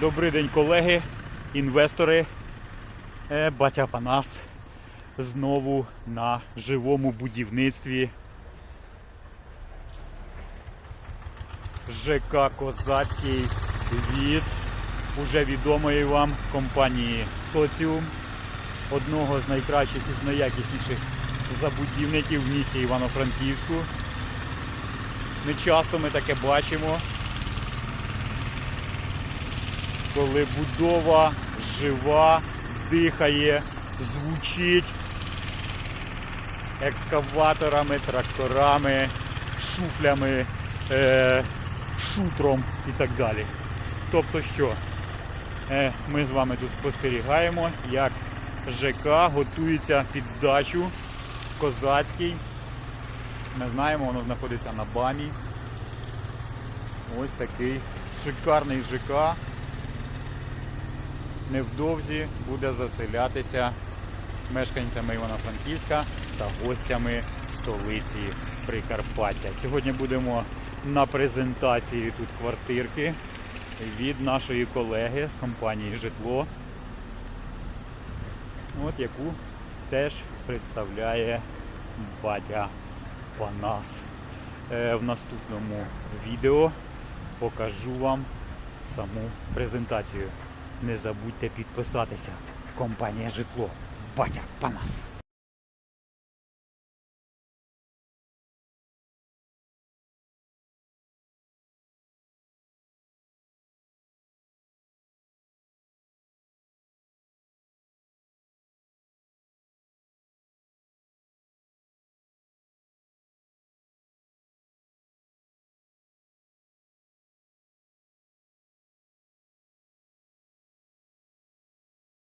Добрий день, колеги, інвестори. Е, Батя Панас знову на живому будівництві. ЖК Козацький від уже відомої вам компанії Соціум, одного з найкращих і найякісніших забудівників в місті Івано-Франківську. Не часто ми таке бачимо коли будова жива, дихає, звучить екскаваторами, тракторами, шуфлями, е, шутром і так далі. Тобто що? Е, ми з вами тут спостерігаємо, як ЖК готується під здачу козацький. Ми знаємо, воно знаходиться на БАМі. Ось такий шикарний ЖК невдовзі буде заселятися мешканцями Івано-Франківська та гостями столиці Прикарпаття. Сьогодні будемо на презентації тут квартирки від нашої колеги з компанії Житло, от яку теж представляє батя Панас. Е, В наступному відео покажу вам саму презентацію. Не забудьте підписатися. Компанія Житло. Батя Панас.